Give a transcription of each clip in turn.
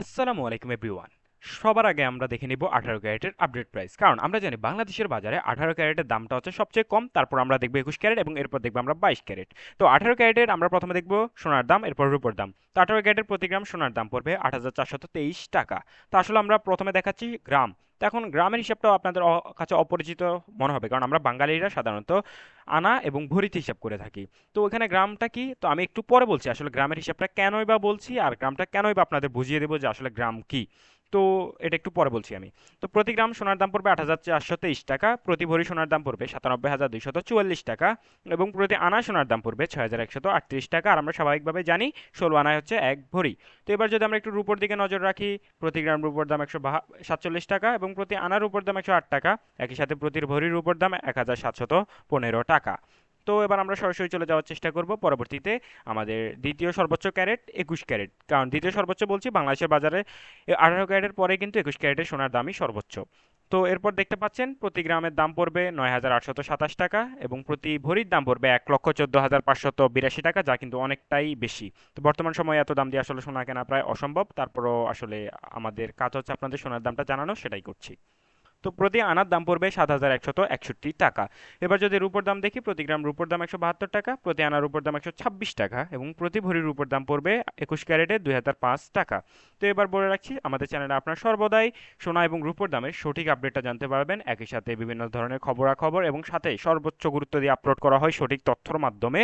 আসসালামু আলাইকুম এভরিওয়ান সবার আগে আমরা দেখে নিব আঠারো ক্যারেটের আপডেট প্রাইস কারণ আমরা জানি বাংলাদেশের বাজারে আঠারো ক্যারেটের দামটা হচ্ছে সবচেয়ে কম, তারপর আমরা দেখব একুশ ক্যারেট এবং এরপর দেখব আমরা বাইশ ক্যারেট। তো আঠারো ক্যারেটের আমরা প্রথমে দেখব সোনার দাম, এরপর রূপোর দাম। তো আঠারো ক্যারেটের প্রতি গ্রাম সোনার দাম পড়বে আট হাজার চারশত তেইশ টাকা। তো আসলে আমরা প্রথমে দেখাচ্ছি গ্রাম। তো এখন গ্রামের হিসাবটাও আপনাদের কাছে অপরিচিত মনে হবে, কারণ আমরা বাঙালিরা সাধারণত আনা এবং ভরিতে হিসাব করে থাকি। তো ওখানে গ্রামটা কি? তো আমি একটু পরে বলছি আসলে গ্রামের হিসাবটা কেনই বা বলছি, আর গ্রামটা কেনই বা আপনাদের বুঝিয়ে দেবো যে আসলে গ্রাম কি। তো এটা একটু পরে বলছি আমি। তো প্রতি গ্রাম সোনার দাম পড়বে আট হাজার চারশো তেইশ টাকা, প্রতি ভরি সোনার দাম পড়বে সাতানব্বই হাজার দুইশত চুয়াল্লিশ টাকা এবং প্রতি আনা সোনার দাম পড়বে ছয় হাজার একশত আটত্রিশ টাকা। আর আমরা স্বাভাবিকভাবে জানি ষোলো আনায় হচ্ছে এক ভরি। তো এবার যদি আমরা একটু রুপোর দিকে নজর রাখি, প্রতি গ্রাম রুপোর দাম একশো সাতচল্লিশ টাকা এবং প্রতি আনার উপর দাম একশো আট টাকা। একই সাথে প্রতি ভরির উপর দাম এক হাজার সাতশত পনেরো টাকা। তো এবার আমরা সরাসরি চলে যাওয়ার চেষ্টা করব। পরবর্তীতে আমাদের দ্বিতীয় সর্বোচ্চ ক্যারেট একুশ ক্যারেট। কারণ দ্বিতীয় সর্বোচ্চ বলছি, বাংলাদেশের বাজারে আঠারো ক্যারেটের পরে কিন্তু একুশ ক্যারেটের সোনার দামই সর্বোচ্চ। তো এরপর দেখতে পাচ্ছেন, প্রতি গ্রামের দাম পড়বে নয় হাজার আটশত সাতাশ টাকা এবং প্রতি ভরির দাম পড়বে এক লক্ষ চোদ্দ হাজার পাঁচশত বিরাশি টাকা, যা কিন্তু অনেকটাই বেশি। তো বর্তমান সময়ে এত দাম দিয়ে আসলে সোনা কেনা প্রায় অসম্ভব। তারপরও আসলে আমাদের কাজ হচ্ছে আপনাদের সোনার দামটা জানানো, সেটাই করছি। তো প্রতি আনার দাম পড়বে সাত হাজার একশত একষট্টি টাকা। এবার যদি রূপোর দাম দেখি, প্রতি গ্রাম রূপোর দাম একশো বাহাত্তর টাকা, প্রতি আনার রূপোর দাম একশো ছাব্বিশ টাকা এবং প্রতি ভরির রূপোর দাম পড়বে একুশ ক্যারেটে দুই হাজার পাঁচ টাকা। তো এবার বলে রাখছি আমাদের চ্যানেলে আপনার সর্বদাই সোনা এবং রূপোর দামের সঠিক আপডেটটা জানতে পারবেন। একই সাথে বিভিন্ন ধরনের খবরাখবর এবং সাথে সর্বোচ্চ গুরুত্ব দিয়ে আপলোড করা হয় সঠিক তথ্যর মাধ্যমে।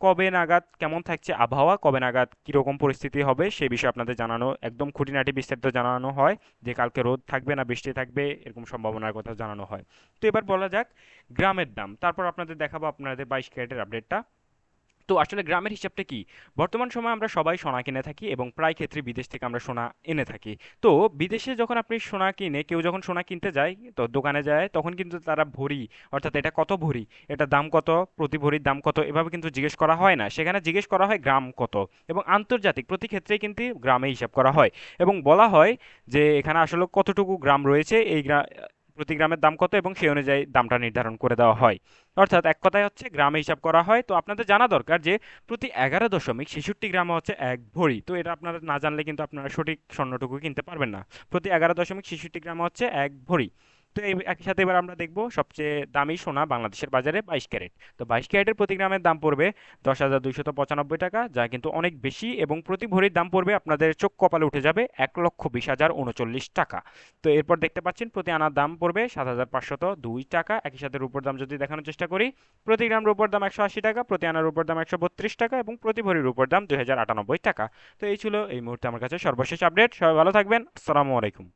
কবে নাগাদ, কেমন থাকছে আবহাওয়া, কবে নাগাদ কীরকম পরিস্থিতি হবে, সে বিষয়ে আপনাদের জানানো, একদম খুঁটিনাটি বিস্তারিত জানানো হয়, যে কালকে রোদ থাকবে না বৃষ্টি থাকবে, এরকম সম্ভাবনার কথা জানানো হয়। তো এবার বলা যাক, গ্রামের দাম। তারপর আপনাদের দেখাবো আপনাদের বাইশ ক্যারেটের আপডেটটা তো আসলে গ্রামের হিসাবটা কি? বর্তমান সময়ে আমরা সবাই সোনা কিনে থাকি এবং প্রায় ক্ষেত্রে বিদেশ থেকে আমরা সোনা এনে থাকি। তো বিদেশে যখন আপনি সোনা কিনে, কেউ যখন সোনা কিনতে যায়, তো দোকানে যায়, তখন কিন্তু তারা ভরি, অর্থাৎ এটা কত ভরি? এটা দাম কত? প্রতি ভরির দাম কত? এভাবে কিন্তু জিজ্ঞেস করা হয় না। সেখানে জিজ্ঞেস করা হয় গ্রাম কত? এবং আন্তর্জাতিক প্রতি ক্ষেত্রেই কিন্তু গ্রামে হিসাব করা হয়। এবং বলা হয় যে এখানে আসলে কতটুকু গ্রাম রয়েছে, এই প্রতি গ্রামের দাম কত এবং সেই অনুযায়ী দামটা নির্ধারণ করে দেওয়া হয়। অর্থাৎ এক কথায় হচ্ছে গ্রামে হিসাব করা হয়। তো আপনাদের জানা দরকার যে প্রতি এগারো দশমিক ছেষট্টি গ্রামে হচ্ছে এক ভরি। তো এটা আপনারা না জানলে কিন্তু আপনারা সঠিক স্বর্ণটুকু কিনতে পারবেন না। প্রতি এগারো দশমিক ছেষট্টি গ্রামে হচ্ছে এক ভরি। তো এই একই সাথে এবার আমরা দেখব সবচেয়ে দামি সোনা বাংলাদেশের বাজারে বাইশ ক্যারেট। তো বাইশ ক্যারেটের প্রতি গ্রামের দাম পড়বে দশ হাজার দুইশত পঁচানব্বই টাকা, যা কিন্তু অনেক বেশি এবং প্রতি ভরির দাম পড়বে আপনাদের চোখ কপালে উঠে যাবে এক লক্ষ বিশ হাজার উনচল্লিশ টাকা। তো এরপর দেখতে পাচ্ছেন প্রতি আনার দাম পড়বে সাত হাজার পাঁচশত দুই টাকা। একই সাথে রূপোর দাম যদি দেখানোর চেষ্টা করি, প্রতি গ্রাম রূপোর দাম একশো আশি টাকা, প্রতি আনার রূপোর দাম একশো বত্রিশ টাকা এবং প্রতি ভরি রূপোর দাম দুই হাজার আটানব্বই টাকা। তো এই ছিল এই মুহূর্তে আমার কাছে সর্বশেষ আপডেট। সবাই ভালো থাকবেন। আসসালামু আলাইকুম।